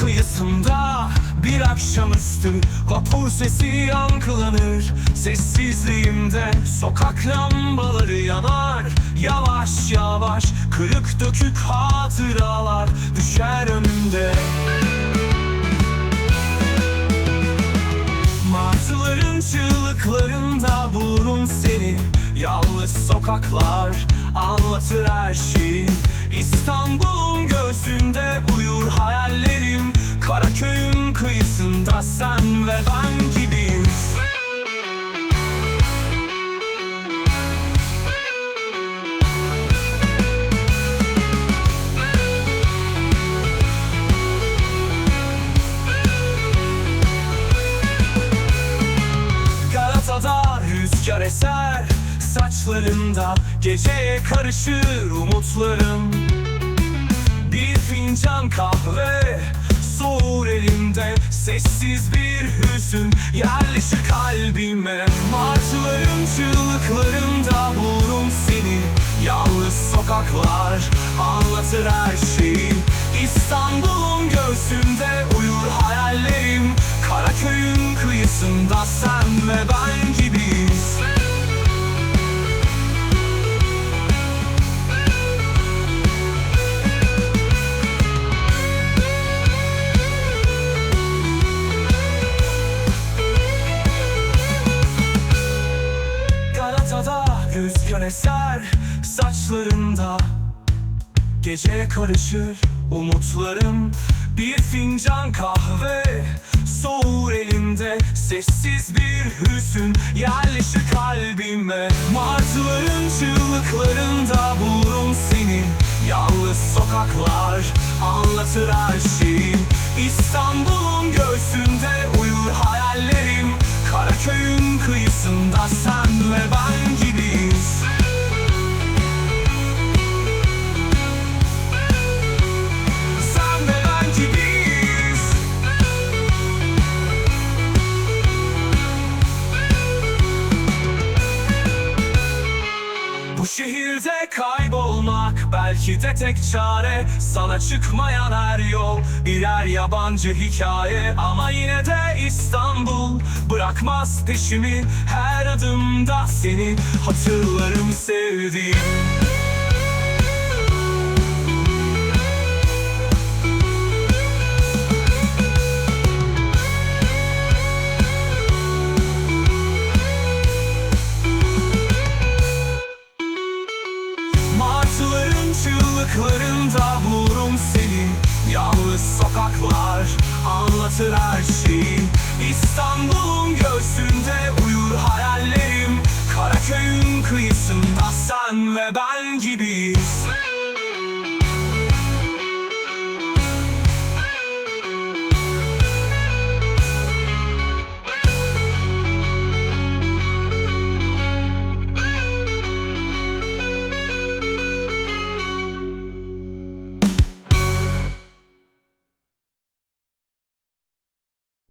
kıyısında bir akşamüstü Vapur sesi yankılanır. Sessizliğimde sokak lambaları yanar. Yavaş yavaş kırık dökük hatıralar Düşer önümde. Martıların çığlıklarında bulurum seni. Yalnız sokaklar anlatır her şeyi rüzgar eser Saçlarında geceye karışır umutlarım. Bir fincan kahve soğur elimde Sessiz bir hüzün yerleşir kalbime. Martıların çığlıklarında bulurum seni. Yalnız sokaklar anlatır her şeyi. İstanbul'un göğsünde uyur hayallerim. Karaköy'ün kıyısında rüzgar eser saçlarında. Gece karışır umutlarım. Bir fincan kahve soğur elimde Sessiz bir hüzün yerleşir kalbime. Martıların çığlıklarında bulurum seni. Yalnız sokaklar anlatır her şeyi. İstanbul'un göğsünde uyur hayallerim. Karaköy'ün kıyısında sen kaybolmak belki de tek çare. Sana çıkmayan her yol birer yabancı hikaye. Ama yine de İstanbul bırakmaz peşimi. Her adımda seni hatırlarım sevdiğim çığlıklarında bulurum seni. Yalnız sokaklar anlatır her şeyi. İstanbul'un göğsünde uyur hayallerim. Karaköy'ün kıyısında sen ve ben